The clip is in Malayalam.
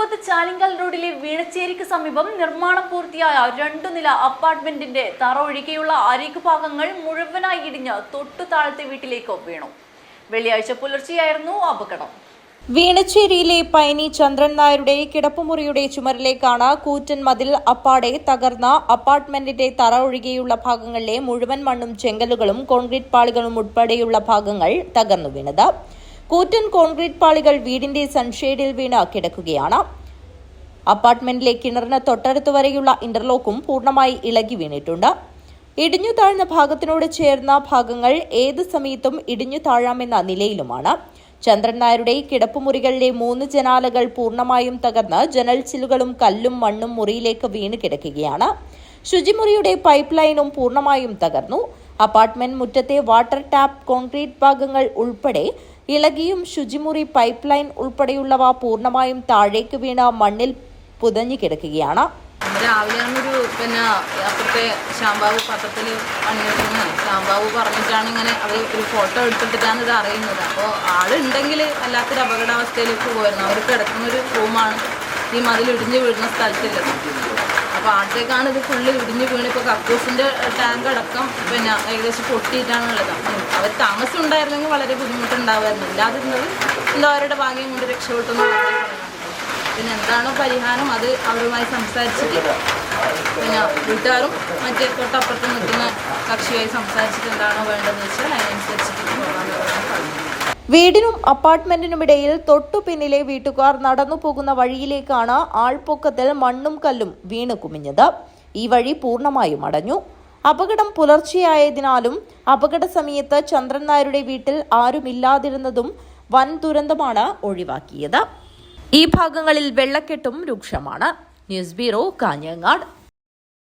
നെല്ലിക്കുത്ത് ചാലിങ്കൽ റോഡിലെ വീണച്ചേരിക്ക് സമീപം നിർമ്മാണം പൂർത്തിയായ രണ്ടു നില അപ്പാർട്ട്മെന്റിന്റെ തറ ഒഴികെയുള്ള അരികു ഭാഗങ്ങൾ മുഴുവനായി ഇടിഞ്ഞ് തൊട്ടു താഴത്തെ വീട്ടിലേക്ക് വീണു. വെള്ളിയാഴ്ച പുലർച്ചെയായിരുന്നു അപകടം. വീണച്ചേരിയിലെ പൈനി ചന്ദ്രൻ നായരുടെ കിടപ്പുമുറിയുടെ ചുമരിലേക്കാണ് കൂറ്റൻ മതിൽ അപ്പാടെ തകർന്ന അപ്പാർട്ട്മെന്റിന്റെ തറ ഒഴികെയുള്ള ഭാഗങ്ങളിലെ മുഴുവൻ മണ്ണും ചെങ്കലുകളും കോൺക്രീറ്റ് പാളികളും ഉൾപ്പെടെയുള്ള ഭാഗങ്ങൾ തകർന്നു വീണത്. കൂറ്റൻ കോൺക്രീറ്റ് പാളികൾ വീടിന്റെ സൺഷെയ്ഡിൽ വീണ് കിടക്കുകയാണ്. അപ്പാർട്ട്മെന്റിലെ കിണറിന് തൊട്ടടുത്ത് വരെയുള്ള ഇന്റർലോക്കും പൂർണമായി ഇളകി വീണിട്ടുണ്ട്. ഇടിഞ്ഞു താഴ്ന്ന ഭാഗത്തിനോട് ചേർന്ന ഭാഗങ്ങൾ ഏത് സമയത്തും ഇടിഞ്ഞു താഴാമെന്ന നിലയിലുമാണ്. ചന്ദ്രൻ നായരുടെ കിടപ്പുമുറികളിലെ മൂന്ന് ജനാലകൾ പൂർണമായും തകർന്ന് ജനൽ ചില്ലുകളും കല്ലും മണ്ണും മുറിയിലേക്ക് വീണ് കിടക്കുകയാണ്. ശുചിമുറിയുടെ പൈപ്പ് ലൈനും പൂർണമായും തകർന്നു. അപ്പാർട്ട്മെന്റ് മുറ്റത്തെ വാട്ടർ ടാപ്പ് കോൺക്രീറ്റ് ഭാഗങ്ങൾ ഉൾപ്പെടെ ഇളകിയും ശുചിമുറി പൈപ്പ് ലൈൻ ഉൾപ്പെടെയുള്ളവ പൂർണമായും താഴേക്ക് വീണ മണ്ണിൽ പുതഞ്ഞു കിടക്കുകയാണ്. രാവിലെയാണൊരു പിന്നെ അപ്പുറത്തെ ശാംബാവു പത്രത്തിൽ പണിയെടുക്കുന്നത് ശാംബാവു പറഞ്ഞിട്ടാണ് ഇങ്ങനെ അവർ ഒരു ഫോട്ടോ എടുത്തിട്ടാണ് ഇത് അറിയുന്നത്. അപ്പോൾ ആളുണ്ടെങ്കിൽ വല്ലാത്തൊരു അപകടാവസ്ഥയിലേക്ക് പോയിരുന്നു അവർ കിടക്കുന്ന ഒരു റൂമാണ് ഈ മതിൽ ഇടിഞ്ഞു വീഴുന്ന സ്ഥലത്തുള്ളത് അപ്പോൾ ആദ്യത്തേക്കാണ് ഇത് ഫുള്ള് ഇടിഞ്ഞ് വീണ് ഇപ്പോൾ കക്കൂസിന്റെ ടാങ്ക് അടക്കം പിന്നെ ഏകദേശം പൊട്ടിയിട്ടാണുള്ളത്. അവർ താമസം ഉണ്ടായിരുന്നെങ്കിൽ വളരെ ബുദ്ധിമുട്ടുണ്ടാവുമായിരുന്നു ഇല്ലാതിരുന്നത് എന്താ അവരുടെ ഭാഗ്യം കൊണ്ട് രക്ഷപ്പെട്ടു എന്ന് മാത്രമേ പറയാൻ പറ്റൂ. പിന്നെ എന്താണോ പരിഹാരം അത് അവരുമായി സംസാരിച്ചിട്ട് പിന്നെ വീട്ടുകാരും മറ്റേ തൊട്ടപ്പുറത്ത് നിൽക്കുന്ന കക്ഷിയായി സംസാരിച്ചിട്ട് എന്താണോ വേണ്ടതെന്ന് വെച്ചാൽ അതിനനുസരിച്ചിട്ട് പോകാൻ വീടിനും അപ്പാർട്ട്മെന്റിനുമിടയിൽ തൊട്ടു പിന്നിലെ വീട്ടുകാർ നടന്നു പോകുന്ന വഴിയിലേക്കാണ് ആൾപ്പൊക്കത്തിൽ മണ്ണും കല്ലും വീണ് കുമിഞ്ഞത്. ഈ വഴി പൂർണമായും അടഞ്ഞു. അപകടം പുലർച്ചെയായതിനാലും അപകട സമയത്ത് ചന്ദ്രൻ നായരുടെ വീട്ടിൽ ആരുമില്ലാതിരുന്നതും വൻ ദുരന്തമാണ് ഒഴിവാക്കിയത്. ഈ ഭാഗങ്ങളിൽ വെള്ളക്കെട്ടും രൂക്ഷമാണ്. News bureau Kanhangad.